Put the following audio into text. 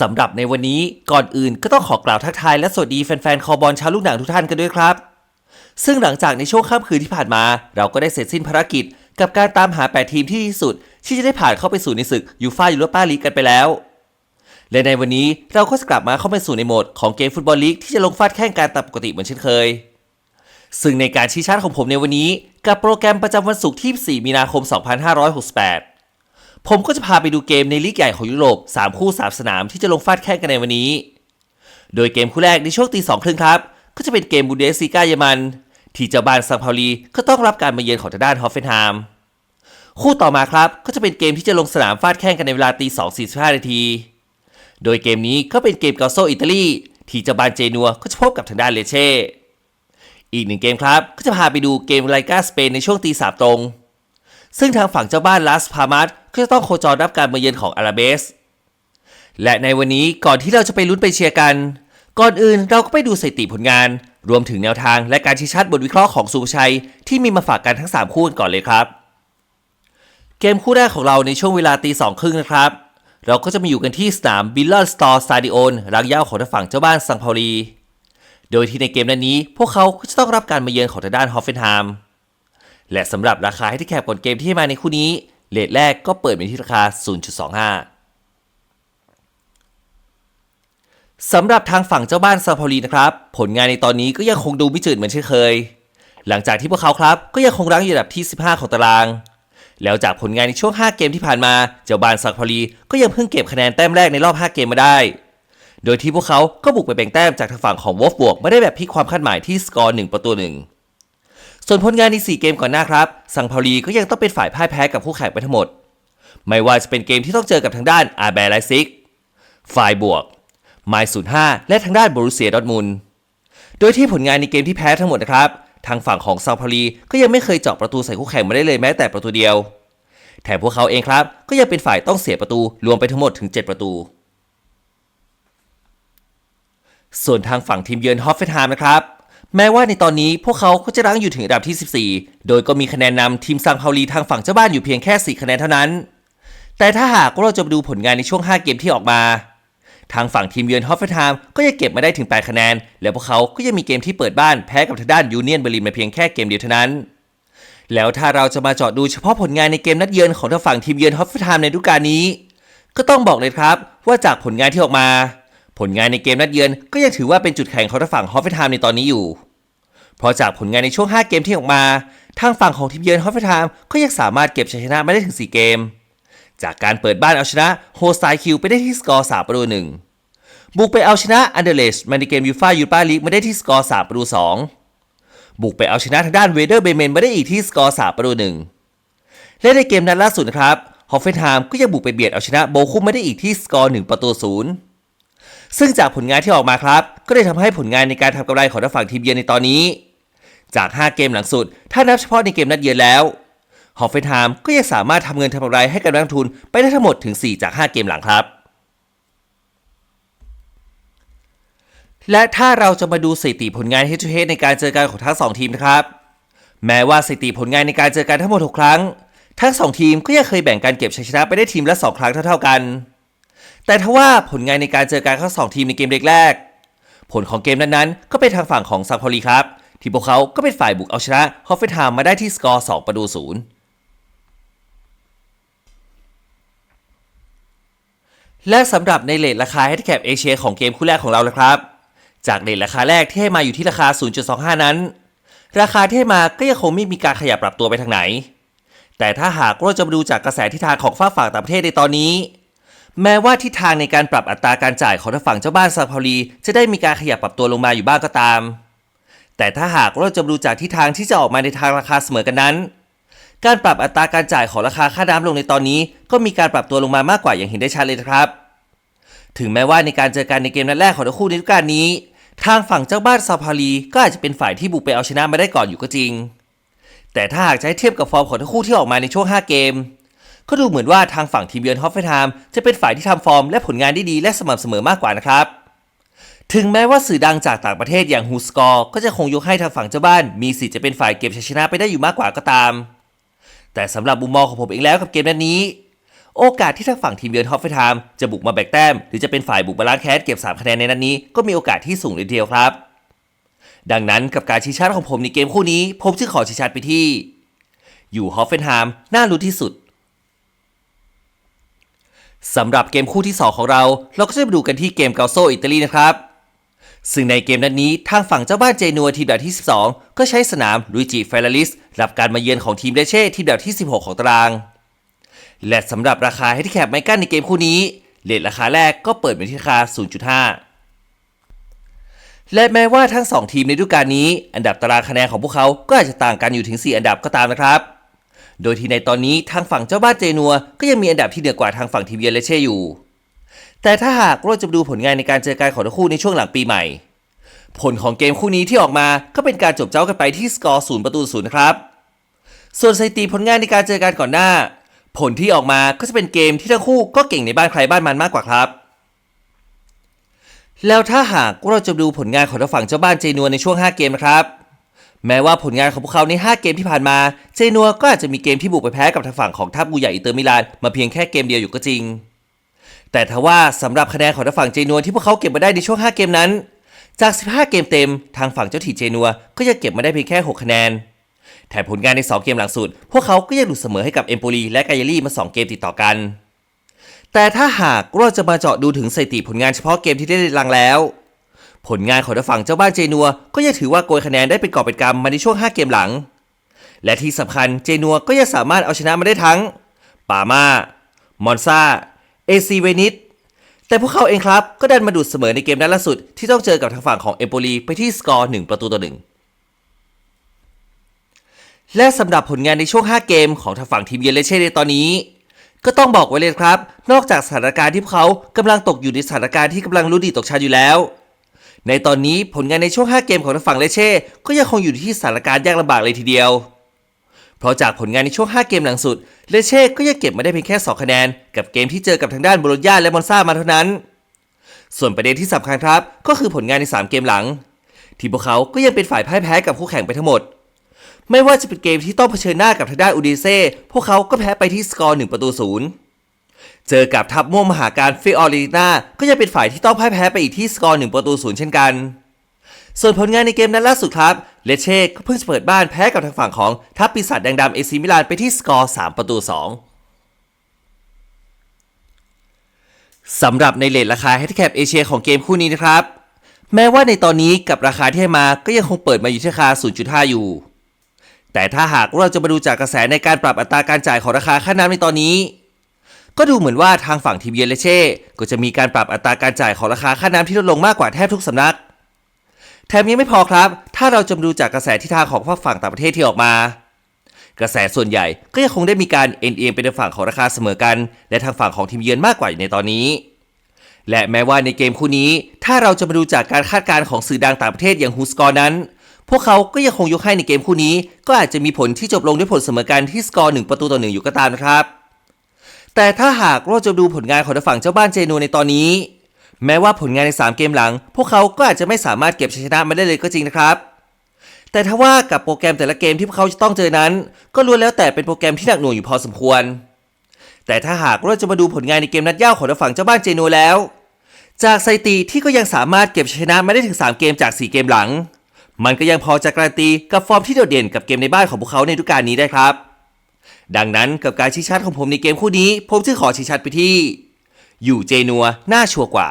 สำหรับในวันนี้ก่อนอื่นก็ต้องขอกล่าวทักทายและสวัสดีแฟนๆ คอบอลชาวลูกหนังทุกท่านกันด้วยครับ ซึ่งหลังจากในช่วงค่ำคืนที่ผ่านมา เราก็ได้เสร็จสิ้นภารกิจ กับการตามหา 8 ทีมที่ดีที่สุด ที่จะได้ผ่านเข้าไปสู่ในศึกยูฟ่ายูโรปาลีกกันไปแล้ว และในวันนี้เราก็จะกลับมาเข้าไปสู่ในโหมดของเกมฟุตบอลลีกที่จะลงฟาดแข่งการตามปกติเหมือนเช่นเคย ซึ่งในการชี้ชาร์ตของผมในวันนี้ กับโปรแกรมประจำวันศุกร์ที่ 4 มีนาคม 2568 ผมก็จะพาไปดูเกมในลีกใหญ่ของยุโรป 3 คู่ 3 สนามที่จะลงฟาดแข่งกันในวันนี้ โดยเกมคู่แรกในช่วงตีสองครึ่งครับ ก็จะเป็นเกมบูเดสซีกาเยอรมัน ที่เจ้าบ้านซังพาลีก็ต้องรับการมาเยือนของทางด้านฮอฟเฟนไฮม์คู่ต่อมาครับก็จะเป็นเกมที่จะลงสนามฟาดแข่งกันในเวลาตีสองสี่สิบห้านาที โดยเกมนี้ก็เป็นเกมเกาโซอิตาลีที่เจ้าบ้านเจนัวก็จะพบกับทางด้านเลเช่อีกหนึ่งเกมครับก็จะพาไปดูเกมไลกาสเปนในช่วงตีสามตรง ซึ่งทางฝั่งเจ้าบ้านลาสพามัสก็จะต้องโคจรรับการมาเยือนของอาราเบส และในวันนี้ก่อนที่เราจะไปลุ้นไปเชียร์กัน ก่อนอื่นเราก็ไปดูสถิติผลงาน รวมถึงแนวทางและการชี้ชัดบทวิเคราะห์ของสุภชัย ที่มีมาฝากกันทั้ง 3 คู่กันก่อนเลยครับ เกมคู่แรกของเราในช่วงเวลาตีสองครึ่งนะครับ เราก็จะมาอยู่กันที่สนามบิลเลอร์สตอร์สตาดิโอนรังย้าของทางฝั่งเจ้าบ้านซังพาลีโดยที่ในเกมนั้นนี้ พวกเขาก็จะต้องรับการมาเยือนของทางด้านฮอฟเฟนไฮม์ และสำหรับราคาให้ที่แคบก่อนเกมที่ให้มาในคู่นี้เลทแรกก็เปิดไปที่ราคา 0.25 สำหรับทางฝั่งเจ้าบ้านซาพารีนะครับ ผลงานในตอนนี้ก็ยังคงดูไม่จืดเหมือนเช่นเคย หลังจากที่พวกเขาครับก็ยังคงรั้งอยู่อันดับที่ 15 ของตาราง แล้วจากผลงานในช่วง 5 เกมที่ผ่านมา เจ้าบ้านซาพารีก็ยังเพิ่งเก็บคะแนนแต้มแรกในรอบ 5 เกมมาได้ โดยที่พวกเขาก็บุกไปแบ่งแต้มจากทางฝั่งของวอฟบวกไม่ได้แบบพลิกความคาดหมายที่สกอร์1ประตูหนึ่ง ส่วนผลงานใน 4 เกมก่อนหน้าครับซังพารีก็ยังต้องเป็นฝ่ายพ่ายแพ้กับคู่แข่งไปทั้งหมด ไม่ว่าจะเป็นเกมที่ต้องเจอกับทางด้านอาร์แบร์ไลซิก ฝ่ายบวกไมล์ศูนย์ห้าและทางด้านบรูเซียดอทมุนโดยที่ผลงานในเกมที่แพ้ทั้งหมดนะครับ ทางฝั่งของซาพารีก็ยังไม่เคยเจาะประตูใส่คู่แข่งมาได้เลยแม้แต่ประตูเดียว แถมพวกเขาเองครับ ก็ยังเป็นฝ่ายต้องเสียประตูรวมไปทั้งหมดถึง 7 ประตู ส่วนทางฝั่งทีมเยือนฮอฟเฟนไฮม์นะครับ แม้ว่าในตอนนี้พวกเขาก็จะรั้งอยู่ถึงอันดับที่ 14 โดยก็มีคะแนนนำทีมซังพาลีทางฝั่งเจ้าบ้านอยู่เพียงแค่ 4 คะแนนเท่านั้น แต่ถ้าหากเราจะมาดูผลงานในช่วง 5 เกมที่ออกมา ทางฝั่งทีมเยือนฮอฟเฟนไฮม์ก็ยังเก็บมาได้ถึง 8 คะแนน และพวกเขาก็ยังมีเกมที่เปิดบ้านแพ้กับทางด้านยูเนียนเบอร์ลินมาเพียงแค่เกมเดียวเท่านั้น แล้วถ้าเราจะมาเจาะดูเฉพาะผลงานในเกมนัดเยือนของทางฝั่งทีมเยือนฮอฟเฟนไฮม์ในฤดูกาลนี้ ก็ต้องบอกเลยครับว่าจากผลงานที่ออกมา ผลงานในเกมนัดเยือนก็ยังถือว่าเป็นจุดแข็งของทางฝั่งฮอฟเฟนไฮม์ในตอนนี้อยู่ เพราะจากผลงานในช่วง 5 เกมที่ออกมา ทางฝั่งของทีมเยือนฮอฟเฟนไฮม์ก็ยังสามารถเก็บชัยชนะมาได้ถึง 4 เกม จากการเปิดบ้านเอาชนะโฮสไตคิวไปได้ที่สกอร์ 3 ประตูหนึ่งบุกไปเอาชนะอันเดอร์เลชมาในเกมยูฟ่ายูปาลีกมาได้ที่สกอร์ 3 ประตู 2 บุกไปเอาชนะทางด้านเวเดอร์เบเมนมาได้อีกที่สกอร์ 3 ประตูหนึ่งและในเกมนัดล่าสุดนะครับฮอฟเฟนไฮม์ก็ยังบุกไปเบียดเอาชนะโบคุมมาได้อีกที่สกอร์ 1 ประตูศูนย์ ซึ่งจากผลงานที่ออกมาครับ ก็ได้ทำให้ผลงานในการทำกำไรของทางฝั่งทีมเยือนในตอนนี้ จาก 5 เกมหลังสุด ถ้านับเฉพาะในเกมนัดเยือนแล้วฮอฟเฟนไฮม์ก็ยังสามารถทำเงินทำกำไรให้กับนักลงทุนไปได้ทั้งหมดถึง 4 จาก 5 เกมหลังครับ และถ้าเราจะมาดูสถิติผลงาน head to h e ในการเจอกันของทั้ง 2 ทีมนะครับ แม้ว่าสถิติผลงานในการเจอกันทั้งหมด 6 ครั้ง ทั้ง 2 ทีมก็ยังเคยแบ่งการเก็บชัยชนะไปได้ทีมละ 2 ครั้งเท่าๆกัน แต่ทว่าผลงานในการเจอกันทั้งสองทีมในเกมแรกๆผลของเกมนั้นๆ ก็เป็นทางฝั่งของซังพอลีครับ ที่พวกเขาก็เป็นฝ่ายบุกเอาชนะฮอฟเฟนไฮม์มาได้ที่สกอร์ 2 ประตูศูนย์และสำหรับในเลทราคาให้แคปเอเชียของเกมคู่แรกของเราแล้วครับ จากเลทราคาแรกที่ให้มาอยู่ที่ราคา 0.25 นั้น ราคาที่ให้มาก็ยังคงไม่มีการขยับปรับตัวไปทางไหน แต่ถ้าหากเราจะมาดูจากกระแสทิศทางของฝ้าฝั่งต่างประเทศในตอนนี้ แม้ว่าทิศทางในการปรับอัตราการจ่ายของทางฝั่งเจ้าบ้านซาพารีจะได้มีการขยับปรับตัวลงมาอยู่บ้างก็ตาม แต่ถ้าหากเราจะดูจากทิศทางที่จะออกมาในทางราคาเสมอกันนั้น การปรับอัตราการจ่ายของราคาค่าน้ำลงในตอนนี้ ก็มีการปรับตัวลงมามากกว่าอย่างเห็นได้ชัดเลยนะครับ ถึงแม้ว่าในการเจอกันในเกมนัดแรกของทั้งคู่ในฤดูกาลนี้ ทางฝั่งเจ้าบ้านซาพารีก็อาจจะเป็นฝ่ายที่บุกไปเอาชนะมาได้ก่อนอยู่ก็จริง แต่ถ้าหากจะให้เทียบกับฟอร์มของทั้งคู่ที่ออกมาในช่วง 5 เกม ก็ดูเหมือนว่าทางฝั่งทีมเยือนฮอฟเฟนไฮม์จะเป็นฝ่ายที่ทำฟอร์มและผลงานได้ดีและสม่ำเสมอมากกว่านะครับ ถึงแม้ว่าสื่อดังจากต่างประเทศอย่างฮูสกอร์ก็จะคงยกให้ทางฝั่งเจ้าบ้าน มีสิทธิ์จะเป็นฝ่ายเก็บชัยชนะไปได้อยู่มากกว่าก็ตาม แต่สำหรับมุมมองของผมเองแล้วกับเกมนัดนี้ โอกาสที่ทางฝั่งทีมเยือนฮอฟเฟนไฮม์จะบุกมาแบกแต้ม หรือจะเป็นฝ่ายบุกมาล้างแค้นเก็บ3คะแนนในนัดนนี้ก็มีโอกาสที่สูงเลยทีเดียวครับ ดังนั้นกับการชี้ชัดของผมในเกมคู่นี้ ผมจึงขอชี้ชัดไปที่ อยู่ฮอฟเฟนไฮม์น่ารู้ที่สุด สำหรับเกมคู่ที่ 2 ของเรา เราก็จะไปดูกันที่เกมเกาโซอิตาลีนะครับ ซึ่งในเกมนัดนนี้ทางฝั่งเจ้าบ้านเจนัวทีมดับที่ 12 ก็ใช้สนามลุยจิเฟรลิสรับการมาเยือนของทีมเดเช่ทีมดับที่ 16 ของตาราง และสำหรับราคาให้ที่แคปไมกันในเกมคู่นี้เลทราคาแรกก็เปิดไปที่ราคา 0.5 และแม้ว่าทั้ง 2 ทีมในฤดูกาลนี้ อันดับตารางคะแนนของพวกเขาก็อาจจะต่างกันอยู่ถึง 4 อันดับก็ตามนะครับ โดยที่ในตอนนี้ทางฝั่งเจ้าบ้านเจนัว ก็ยังมีอันดับที่เหนือกว่าทางฝั่งทีเยือนเลเช่อยู่ แต่ถ้าหากเราจะดูผลงานในการเจอกันของทั้งคู่ในช่วงหลังปีใหม่ ผลของเกมคู่นี้ที่ออกมาก็เป็นการจบเจ้ากันไปที่สกอร์ศูนย์ประตูศูนย์ครับ ส่วนสถิติผลงานในการเจอกันก่อนหน้า ผลที่ออกมาก็จะเป็นเกมที่ทั้งคู่ก็เก่งในบ้านใครบ้านมันมากกว่าครับแล้วถ้าหากเราจะดูผลงานของทางฝั่งเจ้าบ้านเจนัวในช่วง 5 เกมนะครับ แม้ว่าผลงานของพวกเขาใน 5 เกมที่ผ่านมา เจนัวก็อาจจะมีเกมที่บุกไปแพ้กับทางฝั่งของทัพบูใหญ่อิเตอร์มิลานมาเพียงแค่เกมเดียวอยู่ก็จริง แต่ทว่าสำหรับคะแนนของทางฝั่งเจนัวที่พวกเขาเก็บมาได้ในช่วง 5 เกมนั้น จาก 15 เกมเต็ม ทางฝั่งเจ้าถิ่นเจนัวก็ยังเก็บมาได้เพียงแค่ 6 คะแนน แถมผลงานใน 2 เกมหลังสุด พวกเขาก็ยังหลุดเสมอให้กับเอมโปลีและกายารี่มา 2 เกมติดต่อกัน แต่ถ้าหากเราจะมาเจาะดูถึงสถิติผลงานเฉพาะเกมที่ได้รังแล้ว ผลงานของทางฝั่งเจ้าบ้านเจนัว ก็ยังถือว่าโกยคะแนนได้เป็นกอบเป็นกำมาในช่วง 5 เกมหลัง และที่สำคัญเจนัวก็ยังสามารถเอาชนะมาได้ทั้ง ปามามอนซาเอซีเวนิสแต่พวกเขาเองครับ ก็ดันมาดูดเสมอในเกมนัดล่าสุด ที่ต้องเจอกับทางฝั่งของเอมโปลีไปที่สกอร์ 1 ประตูต่อ1และสำหรับผลงานในช่วง 5 เกมของทางฝั่งทีมเยนเลเช่ในตอนนี้ ก็ต้องบอกไว้เลยครับ นอกจากสถานการณ์ที่พวกเขากำลังตกอยู่ในสถานการณ์ที่กำลังรู้ดีตกชั้นอยู่แล้ว ในตอนนี้ผลงานในช่วง 5 เกมของทางฝั่งเลเช่ก็ยังคงอยู่ที่สถานการณ์ยากลำบากเลยทีเดียว เพราะจากผลงานในช่วง 5 เกมหลังสุด เลเช่ก็ยังเก็บมาได้เพียงแค่ 2 คะแนน กับเกมที่เจอกับทางด้านโบโลญญาและมอนซามาเท่านั้น ส่วนประเด็นที่สำคัญครับ ก็คือผลงานใน 3 เกมหลัง ที่พวกเขาก็ยังเป็นฝ่ายพ่ายแพ้กับคู่แข่งไปทั้งหมด ไม่ว่าจะเป็นเกมที่ต้องเผชิญหน้ากับทางด้านอูดิเซ่พวกเขาก็แพ้ไปที่สกอร์1ประตูศูนย์ เจอกับทัพม่วงมหาการฟิออรินาก็ยังเป็นฝ่ายที่ต้องพ่ายแพ้ไปอีกที่สกอร์1ประตูศูนย์เช่นกัน ส่วนผลงานในเกมนั้นล่าสุดครับ เลเช่ก็เพิ่งจะเปิดบ้านแพ้กับทางฝั่งของทัพปีศาจแดงดำเอซีมิลานไปที่สกอร์3ประตู 2สำหรับในเลทราคา h ฮ n d แคปเอเชียของเกมคู่นี้นะครับ แม้ว่าในตอนนี้กับราคาที่ให้มาก็ยังคงเปิดมาอยู่ที่ราคา 0.5 อยู่ แต่ถ้าหากเราจะมาดูจากกระแสในการปรับอัตราการจ่ายของราคาค่าน้ำในตอนนี้ ก็ดูเหมือนว่าทางฝั่งทีมเยเลเช่ก็จะมีการปรับอัตราการจ่ายของราคาค่าน้ำที่ลดลงมากกว่าแทบทุกสำนัก แถมยังไม่พอครับ ถ้าเราจะดูจากกระแสทิศทางของภาคฝั่งต่างประเทศที่ออกมา กระแสส่วนใหญ่ก็ยังคงได้มีการเอ็นเอียงไปในฝั่งของราคาเสมอกัน และทางฝั่งของทีมเยือนมากกว่าอยู่ในตอนนี้ และแม้ว่าในเกมคู่นี้ ถ้าเราจะมาดูจากการคาดการณ์ของสื่อดังต่างประเทศอย่างฮูสกอร์นั้น พวกเขาก็ยังคงยกให้ในเกมคู่นี้ ก็อาจจะมีผลที่จบลงด้วยผลเสมอกันที่สกอร์หนึ่งประตูต่อหนึ่งอยู่ก็ตามนะครับ แต่ถ้าหากเราจะดูผลงานของทางฝั่งเจ้าบ้านเจนูในตอนนี้ แม้ว่าผลงานใน 3 เกมหลัง พวกเขาก็อาจจะไม่สามารถเก็บชัยชนะมาได้เลยก็จริงนะครับ แต่ถ้าว่ากับโปรแกรมแต่ละเกมที่พวกเขาจะต้องเจอนั้น ก็ล้วนแล้วแต่เป็นโปรแกรมที่หนักหน่วงอยู่พอสมควร แต่ถ้าหากเราจะมาดูผลงานในเกมนัดย่าของทางฝั่งเจ้าบ้านเจนูแล้ว จากสถิติที่ก็ยังสามารถเก็บชัยชนะมาได้ถึง 3 เกมจาก 4 เกมหลัง มันก็ยังพอจะการันตีกับฟอร์มที่โดดเด่นกับเกมในบ้านของพวกเขาในฤดูกาลนี้ได้ครับ ดังนั้นกับการชี้ชัดของผมในเกมคู่นี้ ผมจะขอชี้ชัดไปที่ อยู่เจนัวน่าชัวร์กว่า